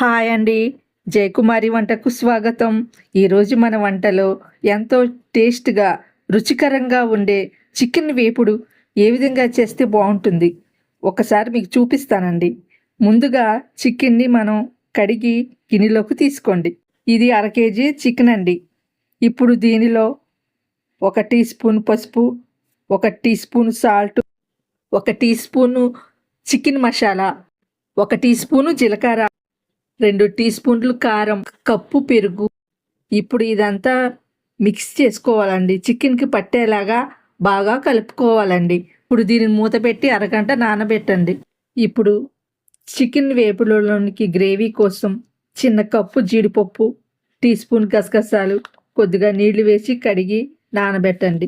Hi అండి. జయకుమారి వంటకు స్వాగతం. ఈరోజు మన వంటలో ఎంతో టేస్ట్గా రుచికరంగా ఉండే చికెన్ వేపుడు ఏ విధంగా చేస్తే బాగుంటుంది? ఒకసారి మీకు చూపిస్తానండి. ముందుగా చికెన్ని మనం కడిగి గిన్నెలోకి తీసుకోండి. ఇది అర కేజీ చికెన్ అండి. ఇప్పుడు దీనిలో ఒక టీ స్పూన్ పసుపు ఒక టీ స్పూన్ సాల్ట్ ఒక టీ స్పూను చికెన్ మసాలా ఒక టీ స్పూను జీలకర్ర రెండు టీ స్పూన్లు కారం కప్పు పెరుగు. ఇప్పుడు ఇదంతా మిక్స్ చేసుకోవాలండి. చికెన్కి పట్టేలాగా బాగా కలుపుకోవాలండి. ఇప్పుడు దీనిని మూత పెట్టి అరగంట నానబెట్టండి. ఇప్పుడు చికెన్ వేపులోనికి గ్రేవీ కోసం చిన్న కప్పు జీడిపప్పు టీ స్పూన్ గసగసాలు కొద్దిగా నీళ్ళు వేసి కడిగి నానబెట్టండి.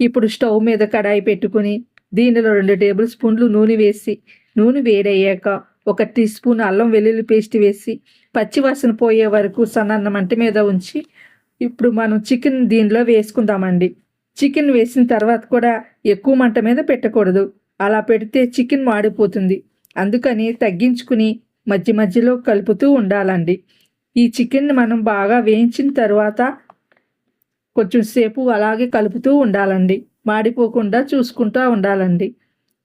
ఇప్పుడు స్టవ్ మీద కడాయి పెట్టుకుని దీనిలో రెండు టేబుల్ స్పూన్లు నూనె వేసి నూనె వేడయ్యాక ఒక టీ స్పూన్ అల్లం వెల్లుల్లి పేస్ట్ వేసి పచ్చివాసన పోయే వరకు సన్నన్న మంట మీద ఉంచి ఇప్పుడు మనం చికెన్ దీనిలో వేసుకుందామండి. చికెన్ వేసిన తర్వాత కూడా ఎక్కువ మంట మీద పెట్టకూడదు. అలా పెడితే చికెన్ మాడిపోతుంది. అందుకని తగ్గించుకుని మధ్య మధ్యలో కలుపుతూ ఉండాలండి. ఈ చికెన్ని మనం బాగా వేయించిన తర్వాత కొంచెం సేపు అలాగే కలుపుతూ ఉండాలండి. మాడిపోకుండా చూసుకుంటూ ఉండాలండి.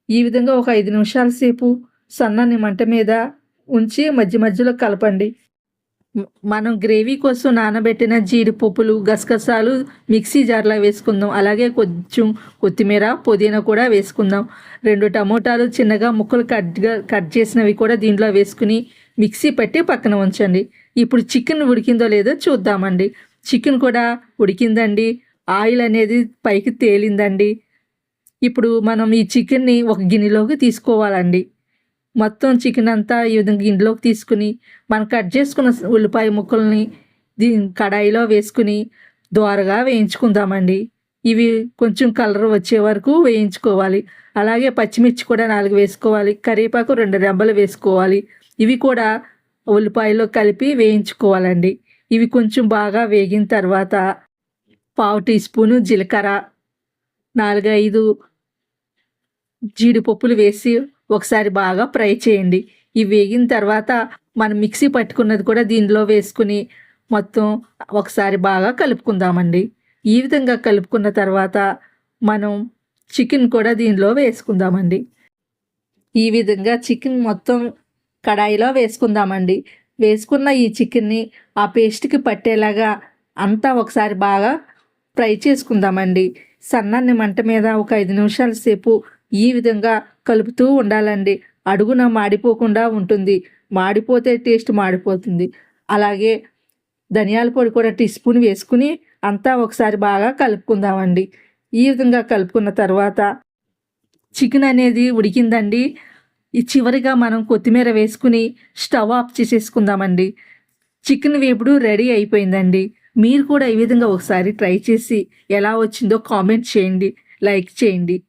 ఈ విధంగా ఒక ఐదు నిమిషాల సేపు సన్నని మంట మీద ఉంచి మధ్య మధ్యలో కలపండి. మనం గ్రేవీ కోసం నానబెట్టిన జీడిపప్పులు గసగసాలు మిక్సీ జార్లో వేసుకుందాం. అలాగే కొంచెం కొత్తిమీర పుదీనా కూడా వేసుకుందాం. రెండు టమోటాలు చిన్నగా ముక్కలు కట్గా కట్ చేసినవి కూడా దీంట్లో వేసుకుని మిక్సీ పట్టి పక్కన ఉంచండి. ఇప్పుడు చికెన్ ఉడికిందో లేదో చూద్దామండి. చికెన్ కూడా ఉడికిందండి. ఆయిల్ అనేది పైకి తేలిందండి. ఇప్పుడు మనం ఈ చికెన్ని ఒక గిన్నెలోకి తీసుకోవాలండి. మొత్తం చికెన్ అంతా ఈ విధంగా గిన్నెలోకి తీసుకుని మనం కట్ చేసుకున్న ఉల్లిపాయ ముక్కల్ని దీ కడాయిలో వేసుకుని దోరగా వేయించుకుందామండి. ఇవి కొంచెం కలర్ వచ్చే వరకు వేయించుకోవాలి. అలాగే పచ్చిమిర్చి కూడా నాలుగు వేసుకోవాలి. కరివేపాకు రెండు రెబ్బలు వేసుకోవాలి. ఇవి కూడా ఉల్లిపాయలో కలిపి వేయించుకోవాలండి. ఇవి కొంచెం బాగా వేగిన తర్వాత పావు టీ స్పూను జీలకర్ర నాలుగైదు జీడిపప్పులు వేసి ఒకసారి బాగా ఫ్రై చేయండి. ఇవి వేగిన తర్వాత మనం మిక్సీ పట్టుకున్నది కూడా దీనిలో వేసుకుని మొత్తం ఒకసారి బాగా కలుపుకుందామండి. ఈ విధంగా కలుపుకున్న తర్వాత మనం చికెన్ కూడా దీనిలో వేసుకుందామండి. ఈ విధంగా చికెన్ మొత్తం కడాయిలో వేసుకుందామండి. వేసుకున్న ఈ చికెన్ని ఆ పేస్ట్కి పట్టేలాగా అంతా ఒకసారి బాగా ఫ్రై చేసుకుందామండి. సన్నని మంట మీద ఒక ఐదు నిమిషాల సేపు ఈ విధంగా కలుపుతూ ఉండాలండి. అడుగున మాడిపోకుండా ఉంటుంది. మాడిపోతే టేస్ట్ మాడిపోతుంది. అలాగే ధనియాల పొడి కూడా టీ స్పూన్ వేసుకుని అంతా ఒకసారి బాగా కలుపుకుందామండి. ఈ విధంగా కలుపుకున్న తర్వాత చికెన్ అనేది ఉడికిందండి. ఈ చివరిగా మనం కొత్తిమీర వేసుకుని స్టవ్ ఆఫ్ చేసేసుకుందామండి. చికెన్ వేపుడు రెడీ అయిపోయిందండి. మీరు కూడా ఈ విధంగా ఒకసారి ట్రై చేసి ఎలా వచ్చిందో కామెంట్ చేయండి. లైక్ చేయండి.